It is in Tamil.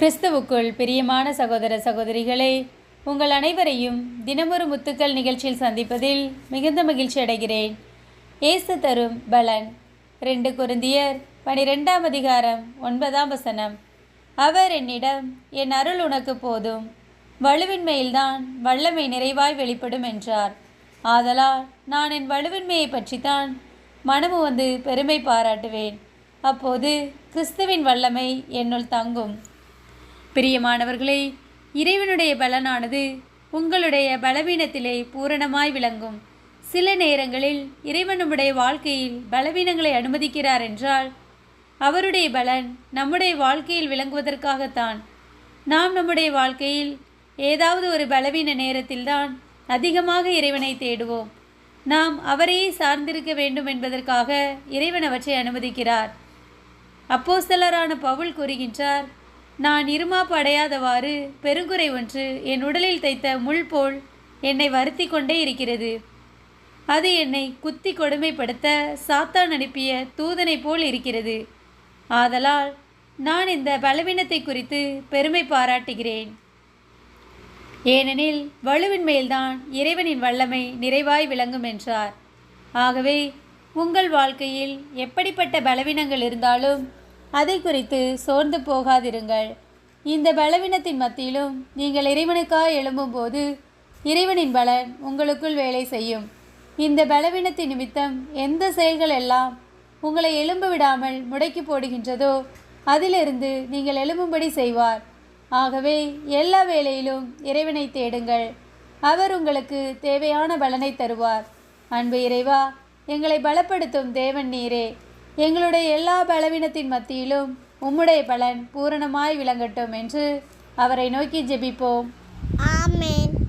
கிறிஸ்துவுக்குள் பிரியமான சகோதர சகோதரிகளே உங்கள் அனைவரையும் தினமொரு முத்துக்கள் நிகழ்ச்சியில் சந்திப்பதில் மிகுந்த மகிழ்ச்சி அடைகிறேன். இயேசு தரும் பலன். ரெண்டு குருந்தியர் பனிரெண்டாம் அதிகாரம் ஒன்பதாம் வசனம். அவர் என்னிடம் என் அருள் உனக்கு போதும். வலுவின்மையில்தான் வல்லமை நிறைவாய் வெளிப்படும் என்றார். ஆதலால் நான் என் வலுவின்மையை பற்றித்தான் மனமு வந்து பெருமை பாராட்டுவேன். அப்போது கிறிஸ்துவின் வல்லமை என்னுள் தங்கும். பிரியமானவர்களே இறைவனுடைய பலனானது உங்களுடைய பலவீனத்திலே பூரணமாய் விளங்கும். சில நேரங்களில் இறைவன் நம்முடைய வாழ்க்கையில் பலவீனங்களை அனுமதிக்கிறார் என்றால் அவருடைய பலன் நம்முடைய வாழ்க்கையில் விளங்குவதற்காகத்தான். நாம் நம்முடைய வாழ்க்கையில் ஏதாவது ஒரு பலவீன நேரத்தில்தான் அதிகமாக இறைவனை தேடுவோம். நாம் அவரையே சார்ந்திருக்க வேண்டும் என்பதற்காக இறைவன் அவற்றை அனுமதிக்கிறார். அப்போஸ்தலரான பவுல் கூறுகின்றார் நான் இருமாப்பு அடையாதவாறு பெருங்குறை ஒன்று என் உடலில் தைத்த முள் போல் என்னை வருத்தி கொண்டே இருக்கிறது. அது என்னை குத்தி கொடுமைப்படுத்த சாத்தான் அனுப்பிய தூதனை போல் இருக்கிறது. ஆதலால் நான் இந்த பலவீனத்தை குறித்து பெருமை பாராட்டுகிறேன். ஏனெனில் வலுவின்மையில்தான் இறைவனின் வல்லமை நிறைவாய் விளங்கும் என்றார். ஆகவே உங்கள் வாழ்க்கையில் எப்படிப்பட்ட பலவீனங்கள் இருந்தாலும் அதை குறித்து சோர்ந்து போகாதிருங்கள். இந்த பலவீனத்தின் மத்தியிலும் நீங்கள் இறைவனுக்காய் எழும்பும்போது இறைவனின் பலன் உங்களுக்குள் வேலை செய்யும். இந்த பலவீனத்தின் நிமித்தம் எந்த செயல்கள் எல்லாம் உங்களை எலும்பு விடாமல் முடக்கி போடுகின்றதோ அதிலிருந்து நீங்கள் எழும்பும்படி செய்வார். ஆகவே எல்லா வேளையிலும் இறைவனை தேடுங்கள். அவர் உங்களுக்கு தேவையான பலனை தருவார். அன்பு இறைவா எங்களை பலப்படுத்தும் தேவன் நீரே. எங்களுடைய எல்லா பலவீனத்தின் மத்தியிலும் உம்முடைய பலன் பூரணமாய் விளங்கட்டும் என்று அவரை நோக்கி ஜெபிப்போம். ஆமேன்.